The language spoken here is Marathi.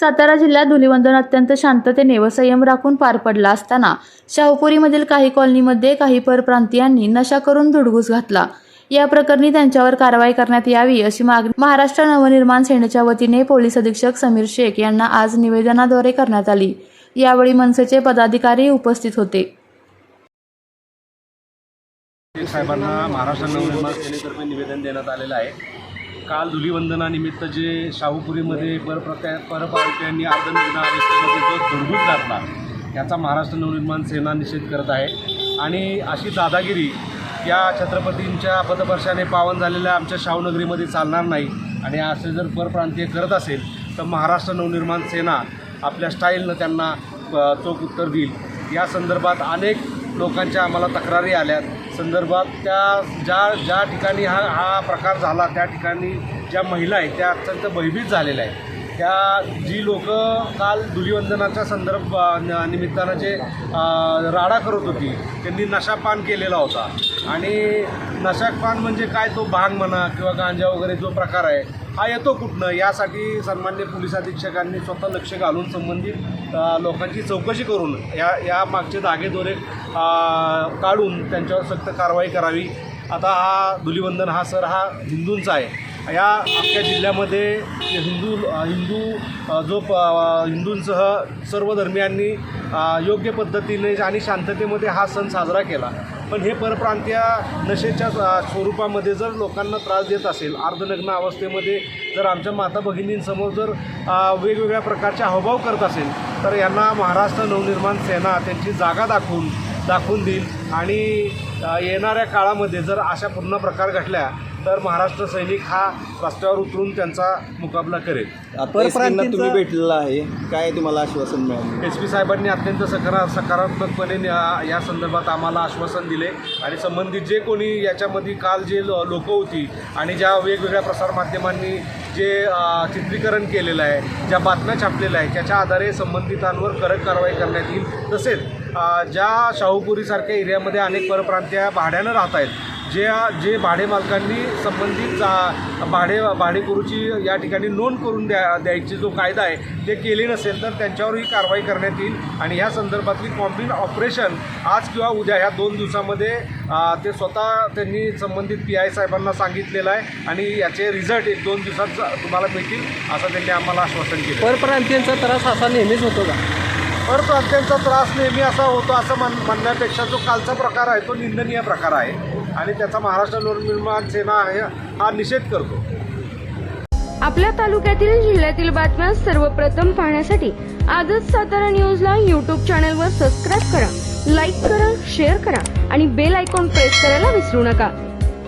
सातारा जिल्ह्यात धुलिवंदन अत्यंत शांततेने व संयम राखून पार पडला असताना शाहूपुरीमधील काही कॉलनीमध्ये काही परप्रांतीयांनी नशा करून धुडगूस घातला. या प्रकरणी त्यांच्यावर कारवाई करण्यात यावी अशी मागणी महाराष्ट्र नवनिर्माण सेनेच्या वतीने पोलीस अधीक्षक समीर शेख यांना आज निवेदनाद्वारे करण्यात आली. यावेळी मनसेचे पदाधिकारी उपस्थित होते. साहेबांना महाराष्ट्र नवनिर्माण सेनेतर्फे निवेदन देण्यात आलेलं आहे. काल धुलिवंदनानिमित्त जे शाहूपुरीमध्ये परप्रत्या परप्रांतीयांनी अर्धनिग्न अवस्थेमध्ये जो घातला याचा महाराष्ट्र नवनिर्माण सेना निषेध करत आहे. आणि अशी दादागिरी या छत्रपतींच्या पदपर्शाने पावन झालेल्या आमच्या शाहूनगरीमध्ये चालणार नाही. आणि असे जर परप्रांतीय करत असेल तर महाराष्ट्र नवनिर्माण सेना आपल्या स्टाईलनं त्यांना चोख उत्तर देईल. या संदर्भात अनेक लोकांच्या आम्हाला तक्रारी आल्यात. संदर्भात त्या ज्या ज्या ठिकाणी हा हा प्रकार झाला त्या ठिकाणी ज्या महिला आहेत त्या अत्यंत भयभीत झालेल्या आहेत. त्या जी लोक काल धुलीवंदनाच्या संदर्भ न- निमित्तानं जे राडा करत होती त्यांनी नशापान केलेला होता. आणि नशापान म्हणजे काय तो भांग म्हणा किंवा गांजा वगैरे जो प्रकार आहे हा येतो कुठनं? यासाठी सन्मान्य पोलीस अधीक्षकांनी स्वतः लक्ष घालून संबंधित लोकांची चौकशी करून या या मागचे धागेदोरे काढून त्यांच्यावर सक्त कारवाई करावी. आता हा धुलिवंदन हा सर हा हिंदूंचा आहे. या अख्ख्या जिल्ह्यामध्ये हिंदू हिंदू जो प हिंदूंसह सर्व धर्मियांनी योग्य पद्धतीने आणि शांततेमध्ये हा सण साजरा केला. पण हे परप्रांतीय नशेच्या स्वरूपामध्ये जर लोकांना त्रास देत असेल अर्धनग्न अवस्थेमध्ये जर आमच्या माता भगिनींसमोर जर वेगवेगळ्या प्रकारचे हावभाव करत असेल तर यांना महाराष्ट्र नवनिर्माण सेना त्यांची जागा दाखवून दाखवून देईल. आणि येणाऱ्या काळामध्ये जर अशा पूर्ण प्रकार घडल्या तर महाराष्ट्र सैनिक हा रस्त्यावर उतरून त्यांचा मुकाबला करेल. तुम्ही भेटलेला आहे. काय तुम्हाला आश्वासन मिळालं? एस पी साहेबांनी अत्यंत सकारा सकारात्मकपणे या या संदर्भात आम्हाला आश्वासन दिले आणि संबंधित जे कोणी याच्यामध्ये काल जे लोक होती आणि ज्या वेगवेगळ्या प्रसारमाध्यमांनी जे अ, चित्रीकरण केलेलं आहे ज्या बातम्या छापलेल्या आहेत त्याच्या आधारे संबंधितांवर कडक कारवाई करण्यात येईल. तसेच अ, ज्या शाहूपुरीसारख्या एरियामध्ये अनेक परप्रांतीय भाड्यानं राहत आहेत जे जे भाडे मालकांनी संबंधित जा भाडे भाडेकरूची या ठिकाणी नोंद करून द्या द्यायची जो कायदा आहे ते केले नसेल तर त्यांच्यावरही कारवाई करण्यात येईल. आणि ह्या संदर्भातली कॉम्बिन ऑपरेशन आज किंवा उद्या ह्या दोन दिवसामध्ये ते स्वतः त्यांनी संबंधित पी आय साहेबांना सांगितलेलं आहे आणि याचे रिझल्ट एक दोन दिवसात तुम्हाला मिळतील असं त्यांनी आम्हाला आश्वासन केलं. परप्रांतीयांचा त्रास असा नेहमीच होतो का? परप्रांत्यांचा त्रास नेहमी असा होतो असं म्हण म्हणण्यापेक्षा जो कालचा प्रकार आहे तो निंदनीय प्रकार आहे. आणि त्याचा महाराष्ट्र नवनिर्माण सेना आहे हा निषेध करतो. आपल्या तालुक्यातील जिल्ह्यातील बातम्या सर्वप्रथम पाहण्यासाठी आजच सातारा न्यूजला यूट्यूब चॅनलवर सबस्क्राईब करा लाईक करा शेअर करा आणि बेल आयकॉन प्रेस करायला विसरू नका.